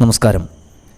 നമസ്കാരം.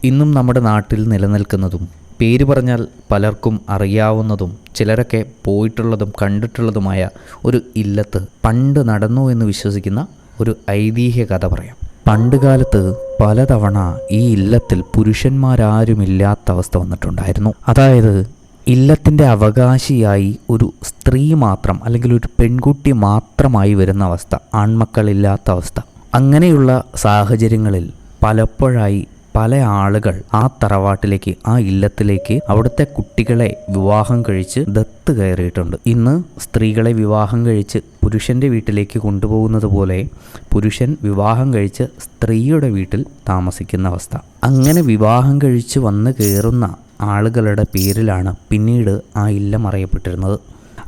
ഇന്നും നമ്മുടെ നാട്ടിൽ നിലനിൽക്കുന്നതും പേര് പറഞ്ഞാൽ പലർക്കും അറിയാവുന്നതും ചിലരൊക്കെ പോയിട്ടുള്ളതും കണ്ടിട്ടുള്ളതുമായ ഒരു ഇല്ലത്ത് പണ്ട് നടന്നു എന്ന് വിശ്വസിക്കുന്ന ഒരു ഐതിഹ്യ കഥ പറയാം. പണ്ട് കാലത്ത് പലതവണ ഈ ഇല്ലത്തിൽ പുരുഷന്മാരാരുമില്ലാത്ത അവസ്ഥ വന്നിട്ടുണ്ടായിരുന്നു. അതായത് ഇല്ലത്തിന്റെ അവകാശിയായി ഒരു സ്ത്രീ മാത്രം അല്ലെങ്കിൽ ഒരു പെൺകുട്ടി മാത്രമായി വരുന്ന അവസ്ഥ ആൺമക്കളില്ലാത്ത അവസ്ഥ. അങ്ങനെയുള്ള സാഹചര്യങ്ങളിൽ പലപ്പോഴായി പല ആളുകൾ ആ തറവാട്ടിലേക്ക് ആ ഇല്ലത്തിലേക്ക് അവിടുത്തെ കുട്ടികളെ വിവാഹം കഴിച്ച് ദത്ത് കയറിയിട്ടുണ്ട്. ഇന്ന് സ്ത്രീകളെ വിവാഹം കഴിച്ച് പുരുഷന്റെ വീട്ടിലേക്ക് കൊണ്ടുപോകുന്നത് പോലെ പുരുഷൻ വിവാഹം കഴിച്ച് സ്ത്രീയുടെ വീട്ടിൽ താമസിക്കുന്ന അവസ്ഥ. അങ്ങനെ വിവാഹം കഴിച്ച് വന്ന് കയറുന്ന ആളുകളുടെ പേരിലാണ് പിന്നീട് ആ ഇല്ലം അറിയപ്പെട്ടിരുന്നത്.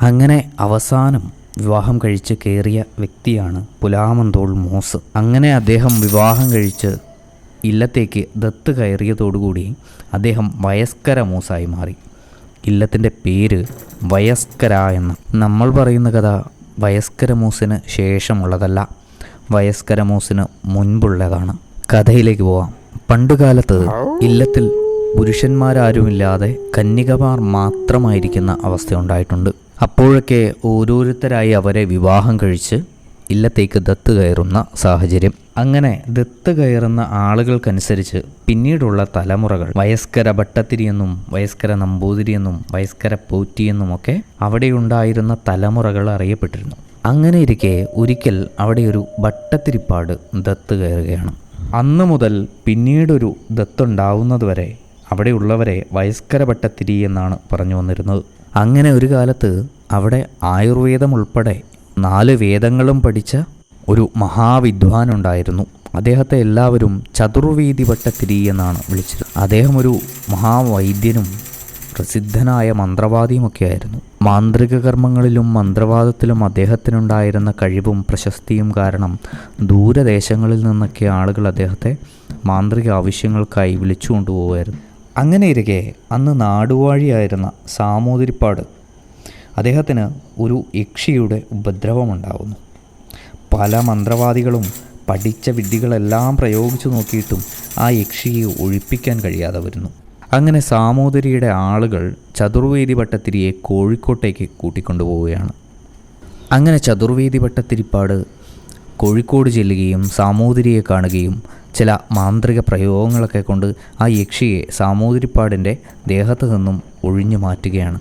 അങ്ങനെ അവസാനം വിവാഹം കഴിച്ച് കയറിയ വ്യക്തിയാണ് പുലാമന്തോൾ മോസ്. അങ്ങനെ അദ്ദേഹം വിവാഹം കഴിച്ച് ഇല്ലത്തേക്ക് ദത്ത് കയറിയതോടുകൂടി അദ്ദേഹം വയസ്കര മൂസായി മാറി. ഇല്ലത്തിന്റെ പേര് വയസ്കര എന്ന്. നമ്മൾ പറയുന്ന കഥ വയസ്കര മൂസിന് ശേഷമുള്ളതല്ല. വയസ്കര മൂസിന് മുൻപുള്ളതാണ്. കഥയിലേക്ക് പോവാം. പണ്ടുകാലത്ത് ഇല്ലത്തിൽ പുരുഷന്മാരാരുമില്ലാതെ കന്യകമാർ മാത്രമായിരിക്കുന്ന അവസ്ഥ ഉണ്ടായിട്ടുണ്ട്. അപ്പോഴൊക്കെ ഓരോരുത്തരായി അവരെ വിവാഹം കഴിച്ച് ഇല്ലത്തേക്ക് ദത്ത് കയറുന്ന സാഹചര്യം. അങ്ങനെ ദത്ത് കയറുന്ന ആളുകൾക്കനുസരിച്ച് പിന്നീടുള്ള തലമുറകൾ വയസ്കര ഭട്ടത്തിരിയെന്നും വയസ്കര നമ്പൂതിരിയെന്നും വയസ്കര പോറ്റിയെന്നുമൊക്കെ അവിടെയുണ്ടായിരുന്ന തലമുറകൾ അറിയപ്പെട്ടിരുന്നു. അങ്ങനെ ഇരിക്കെ ഒരിക്കൽ അവിടെ ഒരു ഭട്ടത്തിരിപ്പാട് ദത്ത് കയറുകയാണ്. അന്ന് മുതൽ പിന്നീടൊരു ദത്തുണ്ടാവുന്നതുവരെ അവിടെയുള്ളവരെ വയസ്കര ഭട്ടത്തിരി എന്നാണ് പറഞ്ഞു വന്നിരുന്നത്. അങ്ങനെ ഒരു കാലത്ത് അവിടെ ആയുർവേദം ഉൾപ്പെടെ നാല് വേദങ്ങളും പഠിച്ച ഒരു മഹാവിദ്വാനുണ്ടായിരുന്നു. അദ്ദേഹത്തെ എല്ലാവരും ചതുർവീതി ഭട്ടത്തിരി എന്നാണ് വിളിച്ചത്. അദ്ദേഹം ഒരു മഹാവൈദ്യനും പ്രസിദ്ധനായ മന്ത്രവാദിയുമൊക്കെയായിരുന്നു. മാന്ത്രിക കർമ്മങ്ങളിലും മന്ത്രവാദത്തിലും അദ്ദേഹത്തിനുണ്ടായിരുന്ന കഴിവും പ്രശസ്തിയും കാരണം ദൂരദേശങ്ങളിൽ നിന്നൊക്കെ ആളുകൾ അദ്ദേഹത്തെ മാന്ത്രിക ആവശ്യങ്ങൾക്കായി വിളിച്ചു കൊണ്ടുപോകുമായിരുന്നു അങ്ങനെ ഇരിക്കെ അന്ന് നാടുവാഴിയായിരുന്ന സാമൂതിരിപ്പാട് അദ്ദേഹത്തിന് ഒരു യക്ഷിയുടെ ഉപദ്രവമുണ്ടാവുന്നു. പല മന്ത്രവാദികളും പഠിച്ച വിദ്യകളെല്ലാം പ്രയോഗിച്ചു നോക്കിയിട്ടും ആ യക്ഷിയെ ഒഴിപ്പിക്കാൻ കഴിയാതെ വരുന്നു. അങ്ങനെ സാമൂതിരിയുടെ ആളുകൾ ചതുർവേദി ഭട്ടത്തിരിയെ കോഴിക്കോട്ടേക്ക് കൂട്ടിക്കൊണ്ടുപോവുകയാണ്. അങ്ങനെ ചതുർവേദി ഭട്ടത്തിരിപ്പാട് കോഴിക്കോട് ചെല്ലുകയും സാമൂതിരിയെ കാണുകയും ചില മാന്ത്രിക പ്രയോഗങ്ങളൊക്കെ കൊണ്ട് ആ യക്ഷിയെ സാമൂതിരിപ്പാടിന്റെ ദേഹത്ത് നിന്നും ഒഴിഞ്ഞു മാറ്റുകയാണ്.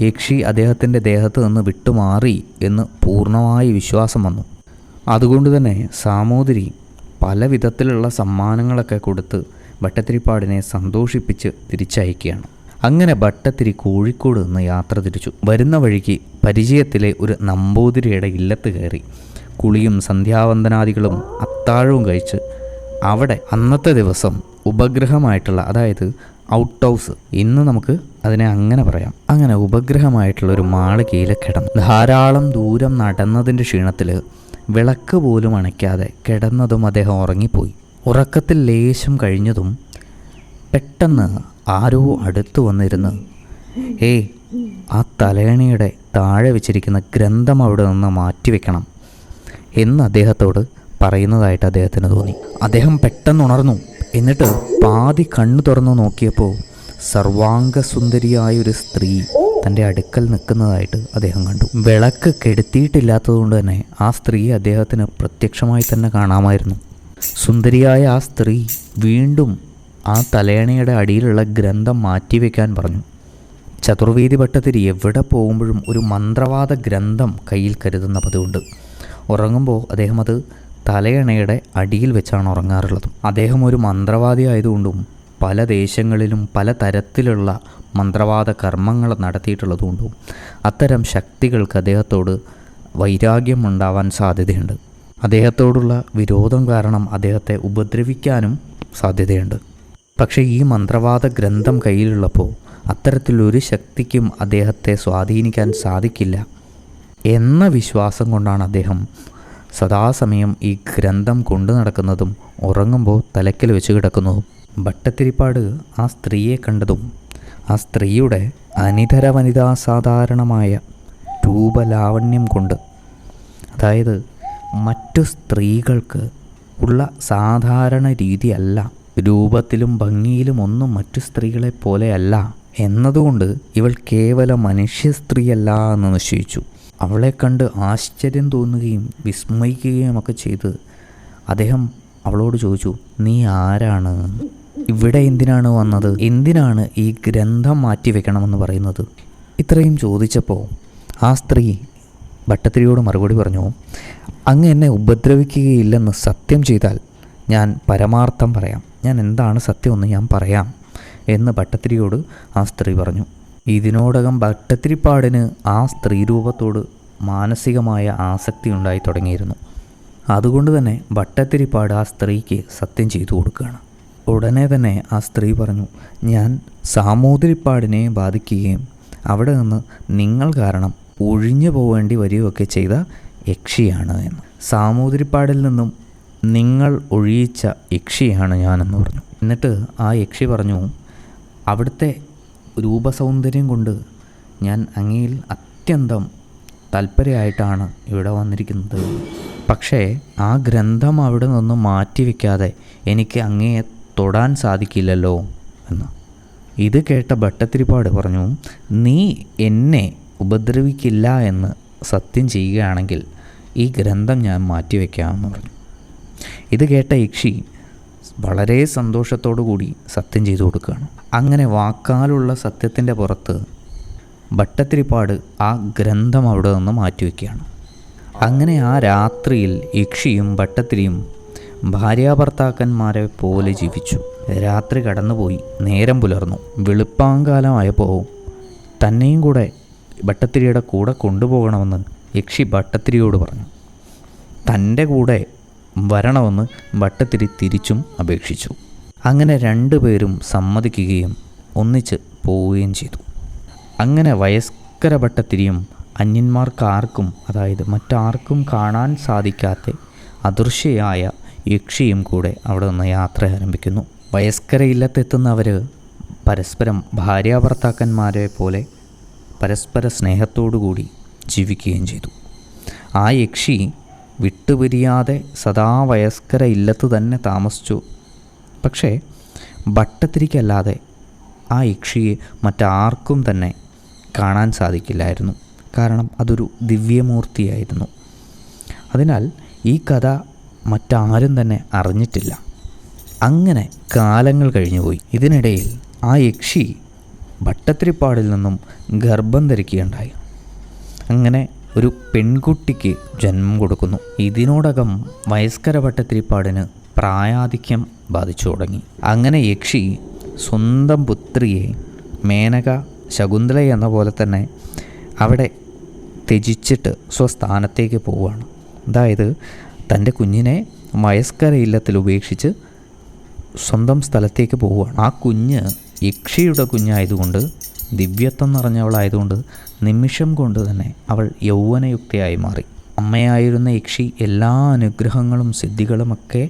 യക്ഷി അദ്ദേഹത്തിന്റെ ദേഹത്ത് നിന്ന് വിട്ടുമാറി എന്ന് പൂർണമായി വിശ്വാസം വന്നു. അതുകൊണ്ട് തന്നെ സാമൂതിരി പല വിധത്തിലുള്ള സമ്മാനങ്ങളൊക്കെ കൊടുത്ത് ഭട്ടത്തിരിപ്പാടിനെ സന്തോഷിപ്പിച്ച് തിരിച്ചയക്കുകയാണ്. അങ്ങനെ ഭട്ടത്തിരി കോഴിക്കോട് നിന്ന് യാത്ര തിരിച്ചു. വരുന്ന വഴിക്ക് പരിചയത്തിലെ ഒരു നമ്പൂതിരിയുടെ ഇല്ലത്ത് കയറി. കുളിയും സന്ധ്യാവന്ദനാദികളും അത്താഴവും കഴിച്ച് അവിടെ അന്നത്തെ ദിവസം ഉപഗ്രഹമായിട്ടുള്ള അതായത് ഔട്ട് ഹൗസ് ഇന്ന് നമുക്ക് അതിനെ അങ്ങനെ പറയാം. അങ്ങനെ ഉപഗ്രഹമായിട്ടുള്ള ഒരു മാളികയിൽ കിടന്നു ധാരാളം ദൂരം നടന്നതിന്റെ ക്ഷീണത്തിൽ വിളക്ക് പോലും അണയ്ക്കാതെ കിടന്നതും അദ്ദേഹം ഉറങ്ങിപ്പോയി. ഉറക്കത്തിൽ ലേശം കഴിഞ്ഞതും പെട്ടെന്ന് ആരോ അടുത്തു വന്നിരുന്ന് ഏയ് ആ തലേണിയുടെ താഴെ വെച്ചിരിക്കുന്ന ഗ്രന്ഥം അവിടെ നിന്ന് മാറ്റിവെക്കണം. എന്ന് അദ്ദേഹത്തോട് പറയുന്നതായിട്ട് അദ്ദേഹത്തിന് തോന്നി. അദ്ദേഹം പെട്ടെന്ന് ഉണർന്നു. എന്നിട്ട് പാതി കണ്ണു തുറന്നു നോക്കിയപ്പോൾ സർവാംഗസുന്ദരിയായ ഒരു സ്ത്രീ തന്റെ അടുക്കൽ നിൽക്കുന്നതായിട്ട് അദ്ദേഹം കണ്ടു. വിളക്ക് കെടുത്തിയിട്ടില്ലാത്തതുകൊണ്ട് തന്നെ ആ സ്ത്രീ അദ്ദേഹത്തിന് പ്രത്യക്ഷമായി തന്നെ കാണാമായിരുന്നു. സുന്ദരിയായ ആ സ്ത്രീ വീണ്ടും ആ തലയണയുടെ അടിയിലുള്ള ഗ്രന്ഥം മാറ്റിവെക്കാൻ പറഞ്ഞു. ചതുർവേദി ഭട്ടതിരി എവിടെ പോകുമ്പോഴും ഒരു മന്ത്രവാദ ഗ്രന്ഥം കയ്യിൽ കരുതുന്ന പതിവുണ്ട്. ഉറങ്ങുമ്പോൾ അദ്ദേഹം അത് തലയണയുടെ അടിയിൽ വെച്ചാണ് ഉറങ്ങാറുള്ളത്. അദ്ദേഹം ഒരു മന്ത്രവാദി ആയതുകൊണ്ടും പല ദേശങ്ങളിലും പല തരത്തിലുള്ള മന്ത്രവാദ കർമ്മങ്ങൾ നടത്തിയിട്ടുള്ളതുകൊണ്ടും അത്തരം ശക്തികൾക്ക് അദ്ദേഹത്തോട് വൈരാഗ്യം ഉണ്ടാവാൻ സാധ്യതയുണ്ട്. അദ്ദേഹത്തോടുള്ള വിരോധം കാരണം അദ്ദേഹത്തെ ഉപദ്രവിക്കാനും സാധ്യതയുണ്ട്. പക്ഷേ ഈ മന്ത്രവാദ ഗ്രന്ഥം കയ്യിലുള്ളപ്പോൾ അത്തരത്തിലൊരു ശക്തിക്കും അദ്ദേഹത്തെ സ്വാധീനിക്കാൻ സാധിക്കില്ല. എന്ന വിശ്വാസം കൊണ്ടാണ് അദ്ദേഹം സദാസമയം ഈ ഗ്രന്ഥം കൊണ്ടു നടക്കുന്നതും ഉറങ്ങുമ്പോൾ തലയ്ക്കൽ വെച്ച് കിടക്കുന്നതും ഭട്ടത്തിരിപ്പാട് ആ സ്ത്രീയെ കണ്ടതും ആ സ്ത്രീയുടെ അനിതര വനിതാ സാധാരണമായ രൂപലാവണ്യം കൊണ്ട് അതായത് മറ്റു സ്ത്രീകൾക്ക് ഉള്ള സാധാരണ രീതിയല്ല രൂപത്തിലും ഭംഗിയിലും ഒന്നും മറ്റു സ്ത്രീകളെ പോലെയല്ല എന്നതുകൊണ്ട് ഇവൾ കേവല മനുഷ്യ സ്ത്രീയല്ല എന്ന് നിശ്ചയിച്ചു. അവളെ കണ്ട് ആശ്ചര്യം തോന്നുകയും വിസ്മയിക്കുകയും ഒക്കെ ചെയ്ത് അദ്ദേഹം അവളോട് ചോദിച്ചു നീ ആരാണ്? ഇവിടെ എന്തിനാണ് വന്നത്? എന്തിനാണ് ഈ ഗ്രന്ഥം മാറ്റി വെക്കണമെന്ന് പറയുന്നത്? ഇത്രയും ചോദിച്ചപ്പോൾ ആ സ്ത്രീ ഭട്ടത്തിരിയോട് മറുപടി പറഞ്ഞു അങ്ങ് എന്നെ ഉപദ്രവിക്കുകയില്ലെന്ന് സത്യം ചെയ്താൽ ഞാൻ പരമാർത്ഥം പറയാം. ഞാൻ എന്താണ് സത്യമെന്ന് ഞാൻ പറയാം എന്ന് ഭട്ടത്തിരിയോട് ആ സ്ത്രീ പറഞ്ഞു. ഇതിനോടകം ഭട്ടത്തിരിപ്പാടിന് ആ സ്ത്രീ രൂപത്തോട് മാനസികമായ ആസക്തി ഉണ്ടായി തുടങ്ങിയിരുന്നു. അതുകൊണ്ട് തന്നെ ഭട്ടത്തിരിപ്പാട് ആ സ്ത്രീക്ക് സത്യം ചെയ്തു കൊടുക്കുകയാണ്. ഉടനെ തന്നെ ആ സ്ത്രീ പറഞ്ഞു ഞാൻ സാമൂതിരിപ്പാടിനെ ബാധിക്കുകയും അവിടെ നിന്ന് നിങ്ങൾ കാരണം ഒഴിഞ്ഞു പോവേണ്ടി വരികയൊക്കെ ചെയ്ത യക്ഷിയാണ് എന്ന്. സാമൂതിരിപ്പാടിൽ നിന്നും നിങ്ങൾ ഒഴിയിച്ച യക്ഷിയാണ് ഞാനെന്ന് പറഞ്ഞു. എന്നിട്ട് ആ യക്ഷി പറഞ്ഞു അവിടുത്തെ രൂപസൗന്ദര്യം കൊണ്ട് ഞാൻ അങ്ങയിൽ അത്യന്തം താല്പര്യമായിട്ടാണ് ഇവിടെ വന്നിരിക്കുന്നത്. പക്ഷേ ആ ഗ്രന്ഥം അവിടെ നിന്ന് മാറ്റിവെക്കാതെ എനിക്ക് അങ്ങയെ തൊടാൻ സാധിക്കില്ലല്ലോ എന്ന്. ഇത് കേട്ട ഭട്ടത്തിരിപ്പാട് പറഞ്ഞു നീ എന്നെ ഉപദ്രവിക്കില്ല എന്ന് സത്യം ചെയ്യുകയാണെങ്കിൽ ഈ ഗ്രന്ഥം ഞാൻ മാറ്റിവെക്കാമെന്ന് പറഞ്ഞു. ഇത് കേട്ട യക്ഷി വളരെ സന്തോഷത്തോടു കൂടി സത്യം ചെയ്തു കൊടുക്കുകയാണ്. അങ്ങനെ വാക്കാലുള്ള സത്യത്തിന്റെ പുറത്ത് ഭട്ടത്തിരിപ്പാട് ആ ഗ്രന്ഥം അവിടെ നിന്ന് മാറ്റിവെക്കുകയാണ് അങ്ങനെ ആ രാത്രിയിൽ യക്ഷിയും ഭട്ടത്തിരിയും ഭാര്യാഭർത്താക്കന്മാരെ പോലെ ജീവിച്ചു. രാത്രി കടന്നുപോയി നേരം പുലർന്നു. വെളുപ്പാങ്കാലമായപ്പോൾ തന്നെയും കൂടെ ഭട്ടത്തിരിയുടെ കൂടെ കൊണ്ടുപോകണമെന്ന് യക്ഷി ഭട്ടത്തിരിയോട് പറഞ്ഞു. തന്റെ കൂടെ വരണമെന്ന് വട്ടത്തിരി തിരിച്ചും അപേക്ഷിച്ചു. അങ്ങനെ രണ്ടുപേരും സമ്മതിക്കുകയും ഒന്നിച്ച് പോവുകയും ചെയ്തു. അങ്ങനെ വയസ്കര ഭട്ടത്തിരിയും അന്യന്മാർക്കാർക്കും അതായത് മറ്റാർക്കും കാണാൻ സാധിക്കാത്ത അദൃശ്യയായ യക്ഷിയും കൂടെ അവിടെ നിന്ന് യാത്ര ആരംഭിക്കുന്നു. വയസ്കര ഇല്ലത്തെത്തുന്നവർ പരസ്പരം ഭാര്യാഭർത്താക്കന്മാരെ പോലെ പരസ്പര സ്നേഹത്തോടുകൂടി ജീവിക്കുകയും ചെയ്തു. ആ യക്ഷി വിട്ടുപിരിയാതെ സദാ വയസ്കര ഇല്ലത്ത് തന്നെ താമസിച്ചു. പക്ഷേ ഭട്ടത്തിരിക്കല്ലാതെ ആ യക്ഷിയെ മറ്റാർക്കും തന്നെ കാണാൻ സാധിക്കില്ലായിരുന്നു. കാരണം അതൊരു ദിവ്യമൂർത്തിയായിരുന്നു. അതിനാൽ ഈ കഥ മറ്റാരും തന്നെ അറിഞ്ഞിട്ടില്ല. അങ്ങനെ കാലങ്ങൾ കഴിഞ്ഞുപോയി. ഇതിനിടയിൽ ആ യക്ഷി ഭട്ടത്തിരിപ്പാടിൽ നിന്നും ഗർഭം ധരിക്കുകയുണ്ടായി. അങ്ങനെ ഒരു പെൺകുട്ടിക്ക് ജന്മം കൊടുക്കുന്നു. ഇതിനോടകം വയസ്കര ഭട്ടത്തിരിപ്പാടിന് പ്രായാധിക്യം ബാധിച്ചു തുടങ്ങി. അങ്ങനെ യക്ഷി സ്വന്തം പുത്രിയെ മേനക ശകുന്തള എന്ന പോലെ തന്നെ അവിടെ ത്യജിച്ചിട്ട് സ്വസ്ഥാനത്തേക്ക് പോവുകയാണ്. അതായത് തന്റെ കുഞ്ഞിനെ വയസ്കര ഇല്ലത്തിൽ ഉപേക്ഷിച്ച് സ്വന്തം സ്ഥലത്തേക്ക് പോവുകയാണ്. ആ കുഞ്ഞ് യക്ഷിയുടെ കുഞ്ഞായതുകൊണ്ട് ദിവ്യത്വം നിറഞ്ഞവളായതുകൊണ്ട് നിമിഷം കൊണ്ട് തന്നെ അവൾ യൗവനയുക്തയായി മാറി. അമ്മയായിരുന്ന യക്ഷി എല്ലാ അനുഗ്രഹങ്ങളും സിദ്ധികളുമൊക്കെ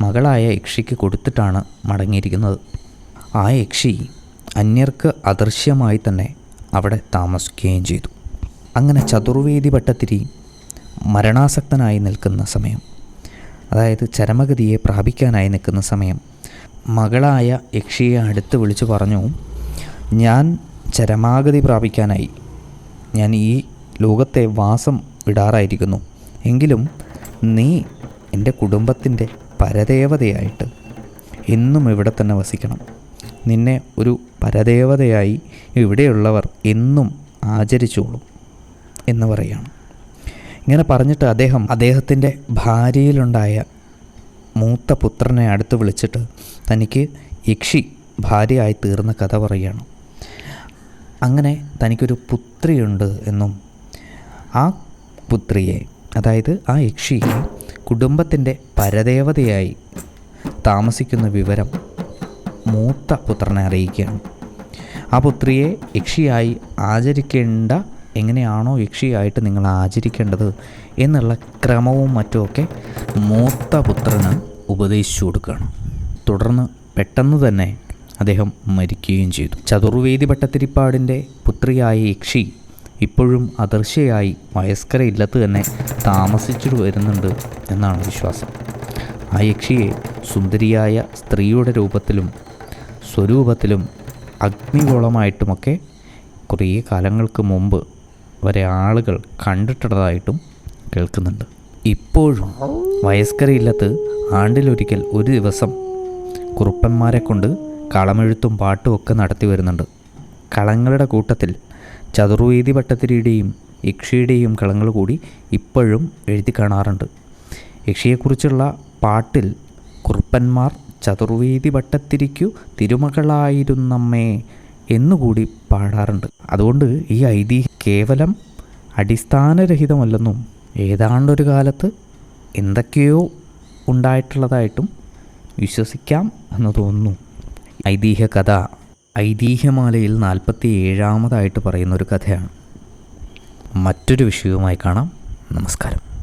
മകളായ യക്ഷിക്ക് കൊടുത്തിട്ടാണ് മടങ്ങിയിരിക്കുന്നത്. ആ യക്ഷി അന്യർക്ക് അദൃശ്യമായി തന്നെ അവിടെ താമസിക്കുകയും ചെയ്തു. അങ്ങനെ ചതുർവേദി ഭട്ടത്തിരി മരണാസക്തനായി നിൽക്കുന്ന സമയം അതായത് ചരമഗതിയെ പ്രാപിക്കാനായി നിൽക്കുന്ന സമയം മകളായ യക്ഷിയെ അടുത്ത് വിളിച്ചു പറഞ്ഞു ഞാൻ ചരമാഗതി പ്രാപിക്കാനായി. ഞാൻ ഈ ലോകത്തെ വാസം വിടാറായിരിക്കുന്നു എങ്കിലും നീ എന്റെ കുടുംബത്തിന്റെ പരദേവതയായിട്ട് എന്നും ഇവിടെ തന്നെ വസിക്കണം. നിന്നെ ഒരു പരദേവതയായി ഇവിടെയുള്ളവർ എന്നും ആചരിച്ചോളും എന്ന് പറയുകയാണ് ഇങ്ങനെ പറഞ്ഞിട്ട് അദ്ദേഹം അദ്ദേഹത്തിന്റെ ഭാര്യയിലുണ്ടായ മൂത്ത പുത്രനെ അടുത്ത് വിളിച്ചിട്ട് തനിക്ക് യക്ഷി ഭാര്യയായി തീർന്ന കഥ പറയുകയാണ്. അങ്ങനെ തനിക്കൊരു പുത്രിയുണ്ട് എന്നും ആ പുത്രിയെ അതായത് ആ യക്ഷിയെ കുടുംബത്തിന്റെ പരദേവതയായി താമസിക്കുന്ന വിവരം മൂത്ത പുത്രനെ അറിയിക്കുകയാണ്. ആ പുത്രിയെ യക്ഷിയായി ആചരിക്കേണ്ട എങ്ങനെയാണോ യക്ഷിയായിട്ട് നിങ്ങൾ ആചരിക്കേണ്ടത് എന്നുള്ള ക്രമവും മറ്റുമൊക്കെ മൂത്ത പുത്രന് ഉപദേശിച്ചു കൊടുക്കുകയാണ്. തുടർന്ന് പെട്ടെന്ന് തന്നെ അദ്ദേഹം മരിക്കുകയും ചെയ്തു. ചതുർവേദി ഭട്ടത്തിരിപ്പാടിന്റെ പുത്രിയായ യക്ഷി ഇപ്പോഴും അദർശയായി വയസ്കര ഇല്ലത്ത് തന്നെ താമസിച്ചിട്ട് വരുന്നുണ്ട് എന്നാണ് വിശ്വാസം. ആ യക്ഷിയെ സുന്ദരിയായ സ്ത്രീയുടെ രൂപത്തിലും സ്വരൂപത്തിലും അഗ്നിഗോളമായിട്ടുമൊക്കെ കുറേ കാലങ്ങൾക്ക് മുമ്പ് വരെ ആളുകൾ കണ്ടിട്ടുള്ളതായിട്ടും കേൾക്കുന്നുണ്ട്. ഇപ്പോഴും വയസ്കരയില്ലത്ത് ആണ്ടിലൊരിക്കൽ ഒരു ദിവസം കുറുപ്പന്മാരെ കൊണ്ട് കളമെഴുത്തും പാട്ടും ഒക്കെ നടത്തി വരുന്നുണ്ട്. കളങ്ങളുടെ കൂട്ടത്തിൽ ചതുർവേദി ഭട്ടത്തിരിയുടെയും യക്ഷിയുടെയും കളങ്ങൾ കൂടി ഇപ്പോഴും എഴുതി കാണാറുണ്ട്. യക്ഷിയെക്കുറിച്ചുള്ള പാട്ടിൽ കുറുപ്പന്മാർ ചതുർവേദി ഭട്ടത്തിരിക്കു തിരുമകളായിരുന്നമ്മേ എന്നുകൂടി പാടാറുണ്ട്. അതുകൊണ്ട് ഈ ഐതിഹ്യം കേവലം അടിസ്ഥാനരഹിതമല്ലെന്നും ഏതാണ്ടൊരു കാലത്ത് എന്തൊക്കെയോ ഉണ്ടായിട്ടുള്ളതായിട്ടും വിശ്വസിക്കാം എന്ന് തോന്നുന്നു. ഐതിഹ്യ കഥ ഐതിഹ്യമാലയിൽ നാൽപ്പത്തി ഏഴാമതായിട്ട് പറയുന്ന ഒരു കഥയാണ്. മറ്റൊരു വിഷയവുമായി കാണാം. നമസ്കാരം.